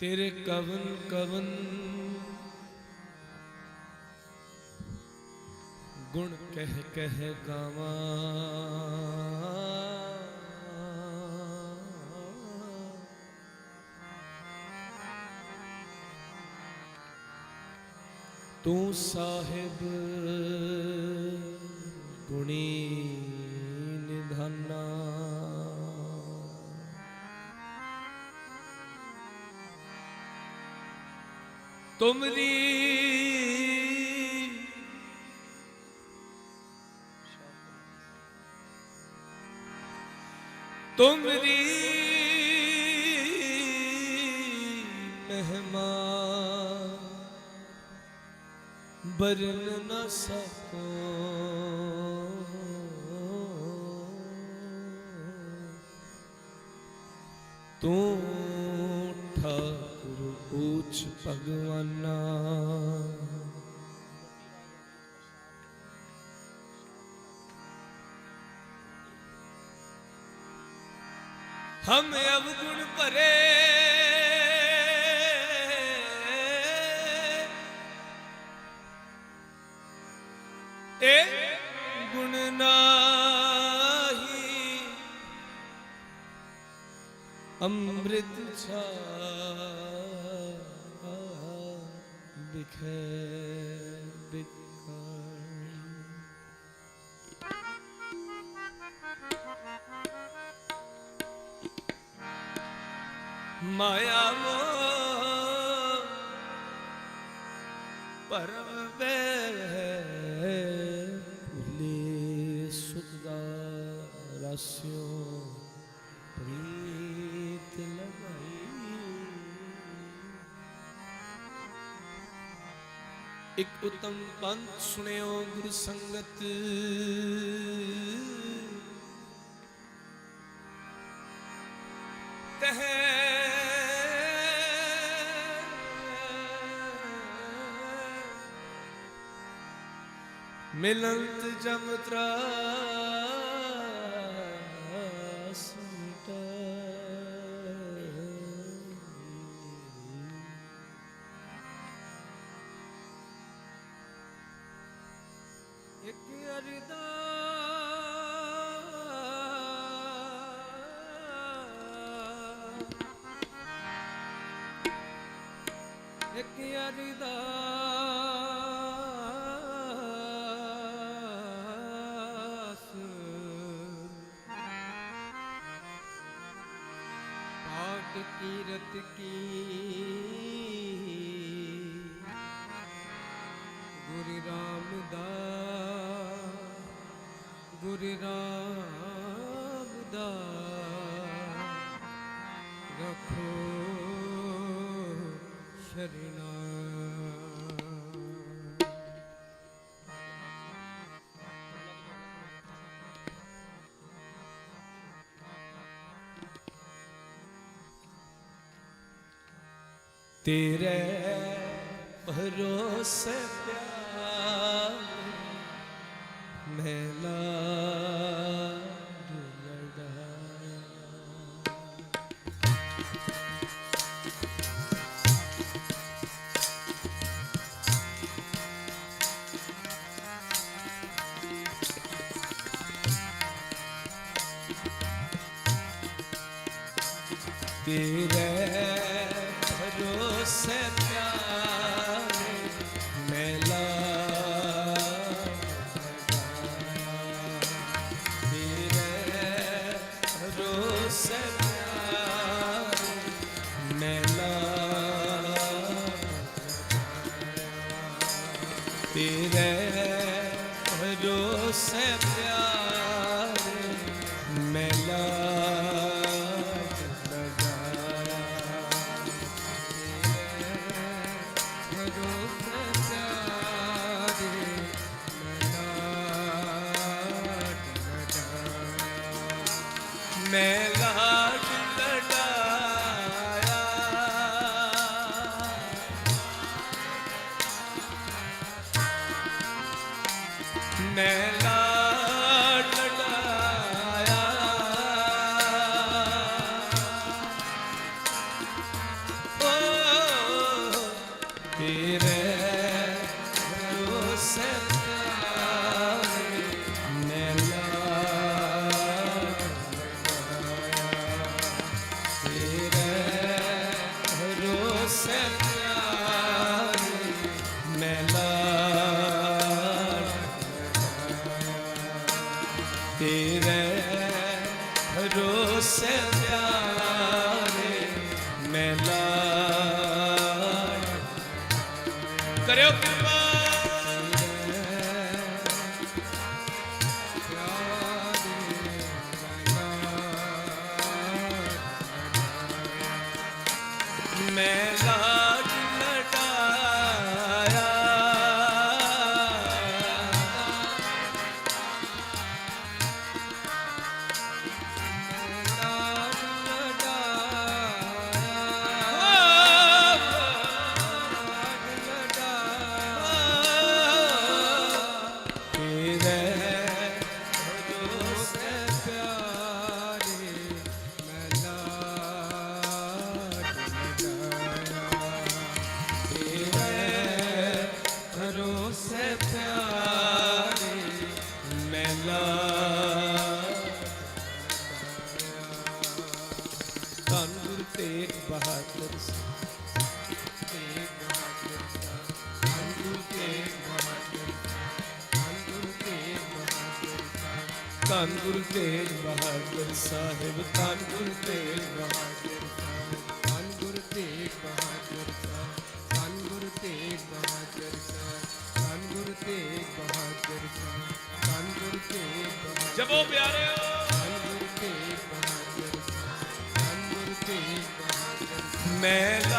ਤੇਰੇ ਕਵਨ ਕਵਨ ਗੁਣ ਕਹਿ ਕਹਿ ਗਾਵਾਂ। ਤੂੰ ਸਾਹਿਬ ਗੁਣੀ ਤੁਮਰੀ ਤੁਮਰੀ ਮਹਿਮਾ ਬਰਨ ਨਾ ਸਕੋ। ਤੂੰ ਠਾਕੁਰ પૂછ ભગવાના હમ અવ ਮਾਇਆ ਮੋਹ ਪਰਵੇ ਭੁਲੇ ਸੁਧ ਰਸਿਓ ਪ੍ਰੀਤ ਲਗਾਈ। ਇੱਕ ਉਤਮ ਪੰਥ ਸੁਣਿਓ ਗੁਰ ਸੰਗਤ। ਮਿਲੰਤ ਜਮਤਰਾ ਇੱਕ ਅਰਦਾ ਇੱਕ ਅਰਦਾਸ। ਤੇਰੇ ਭਰੋਸੇ ਪਿਆਰ ਮਹਿਲਾ ਲੜਾਇਆ ਤੇਰੇ ਭਰੋਸੇ ਪਿਆਰੇ मैं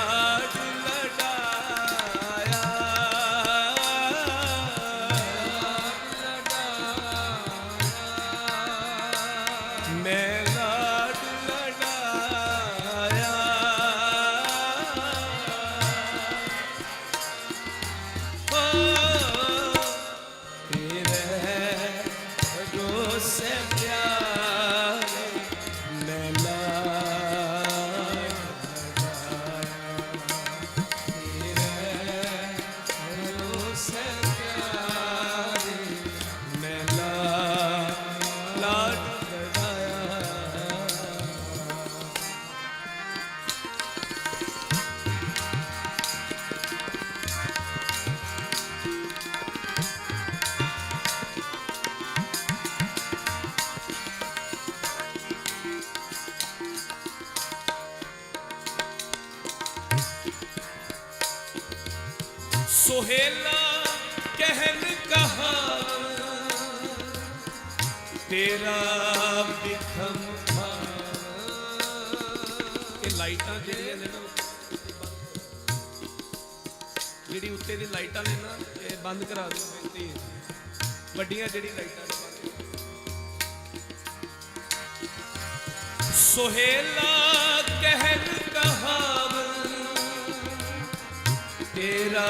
ਸੋਹੇਲਾ ਕਹਿਨ ਕਹਾ, ਤੇਰਾ ਬਿਖਮ ਖਾਨ ਇਹ ਲਾਈਟਾਂ ਜਿਹੜੀਆਂ ਨੇ ਨਾ, ਜਿਹੜੀ ਉੱਤੇ ਦੀ ਲਾਈਟਾਂ ਨੇ ਨਾ, ਇਹ ਬੰਦ ਕਰਾ ਦਿਓ ਤੇ। ਵੱਡੀਆਂ ਜਿਹੜੀ ਲਾਈਟਾਂ ਨੇ। ਸੋਹੇਲਾ ਕਹਿਨ ਕਹਾਵਨ ਤੇਰਾ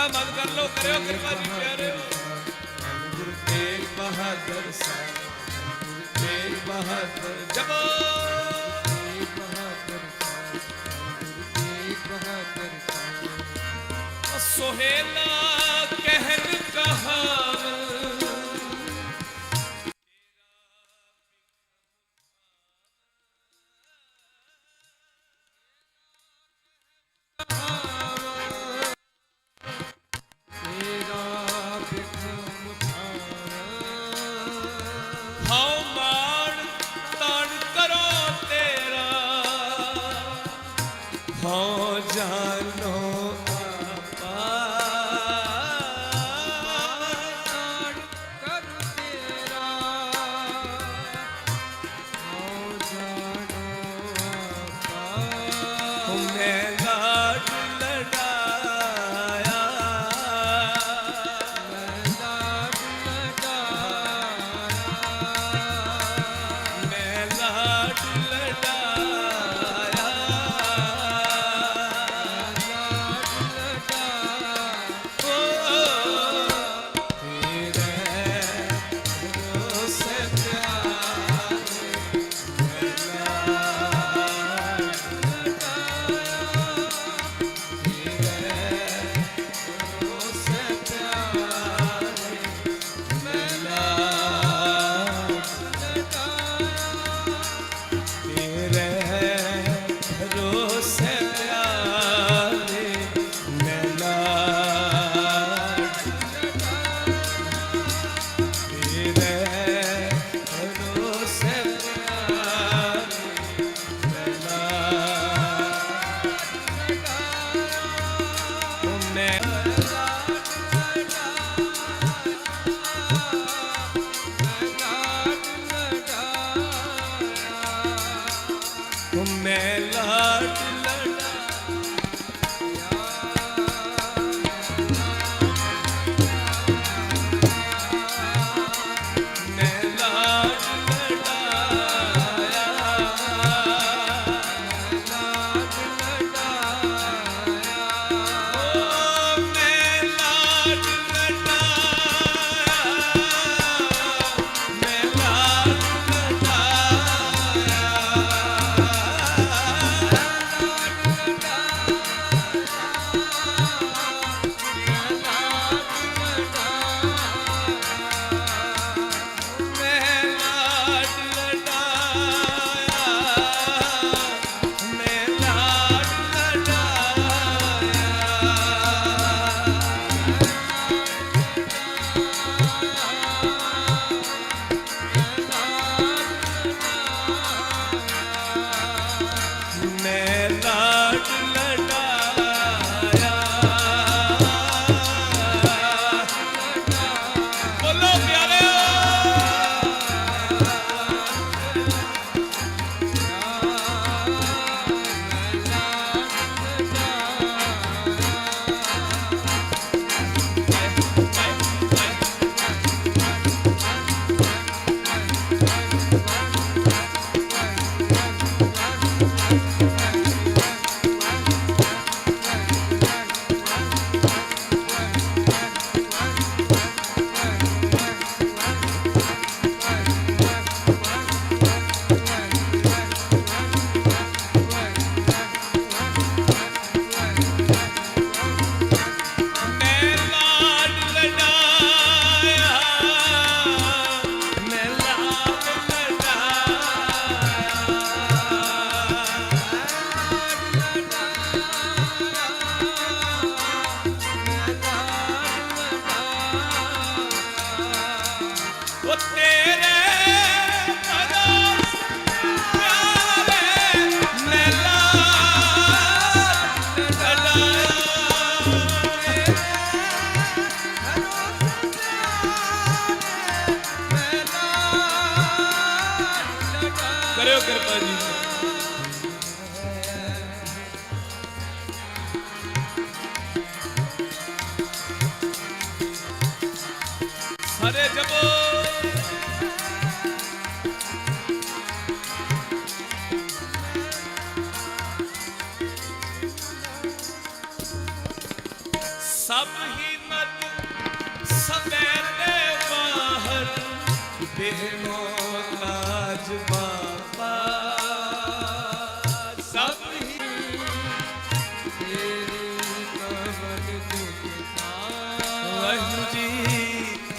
ਅੱਖਾਂ ਬੰਦ ਕਰ ਲਓ ਕਰਿਓ ਕਿਰਪਾ ਜੀ ਪਿਆਰੇ ਗੁਰੂ ਤੇਗ ਬਹਾਦਰ ਸਾਹਿਬ ਗੁਰੂ ਬਹਾਦਰ ਜਬੋ ਬਹਾਦਰ ਸੋਹੇਲਾ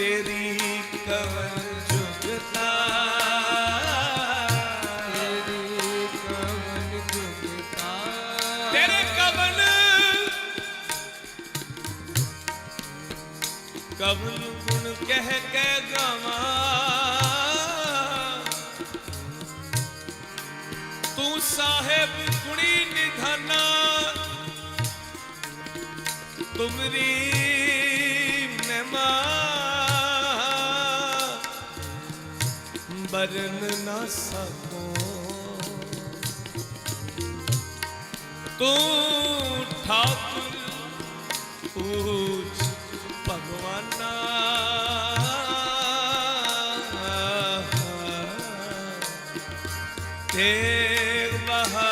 ਜੀ ਤੇਰੀ ਕਰਨ ਨਾ ਸਕੋ। ਤੂੰ ਠਾਕੁਰ ਪੂਜ ਭਗਵਾਨਾ। ਤੇਗ ਬਹਾ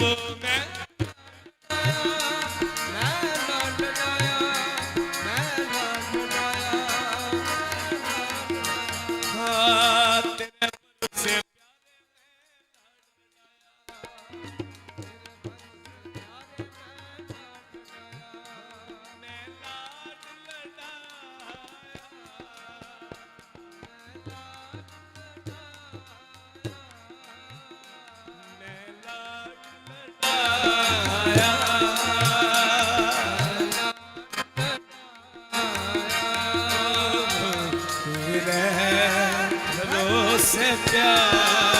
যাব você é pior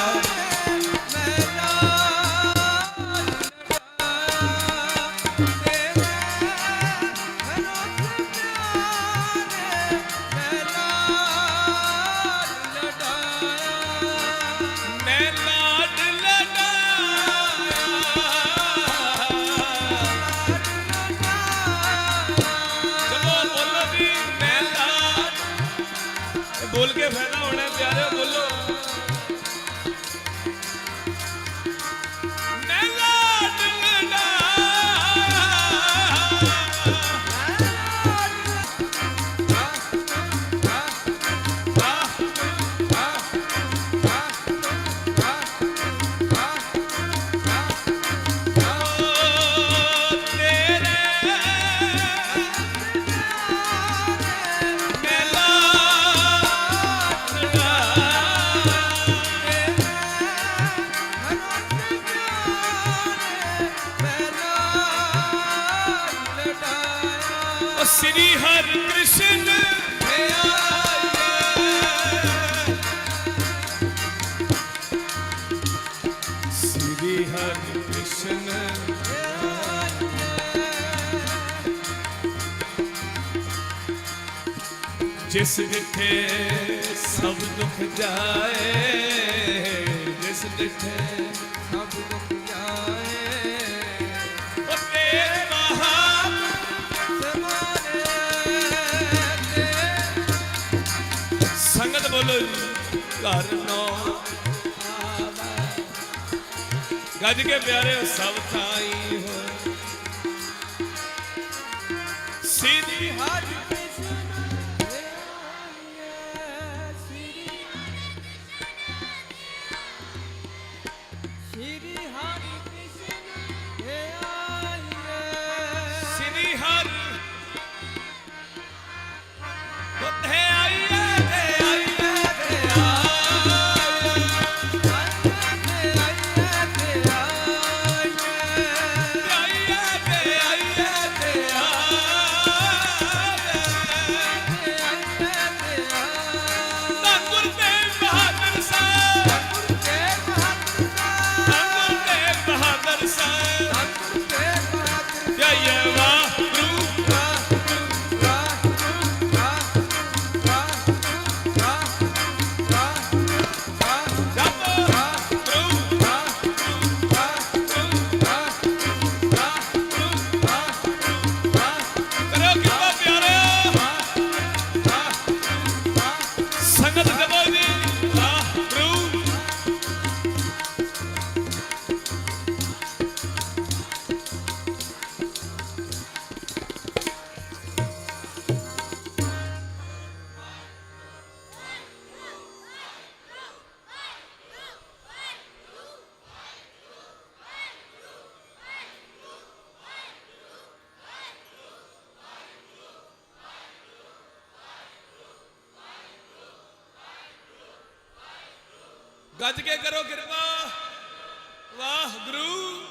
ਸੰਗਤ ਬੋਲੋ ਘਰ ਗੱਜ ਕੇ ਪਿਆਰੇ ਸਭ ਥਾਈ ਹੋ। ਸਿੱਧੀ ਹਾਜ਼ਰ ਗੱਜ ਕੇ ਕਰੋ ਕਿਰਪਾ। ਵਾਹ ਗੁਰੂ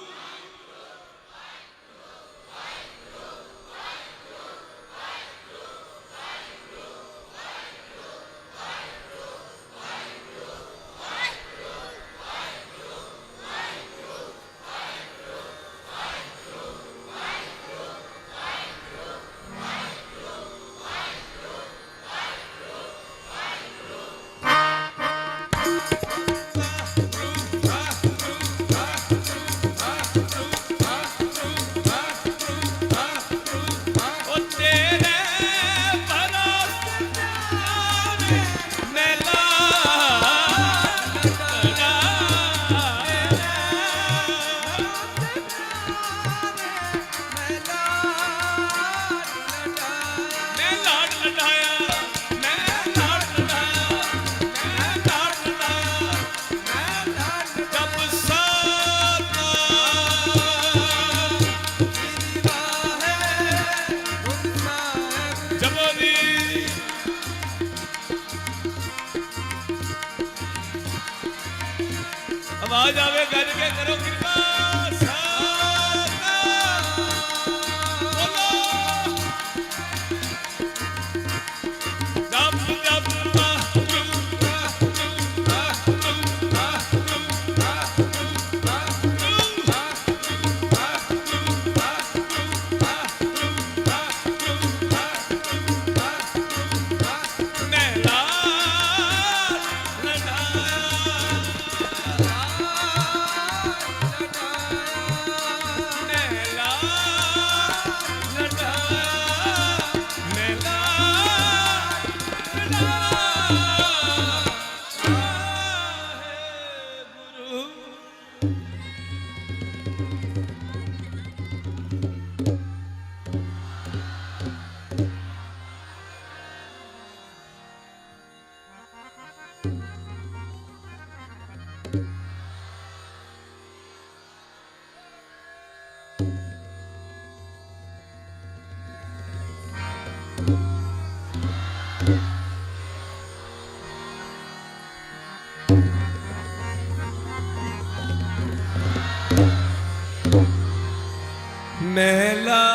Nela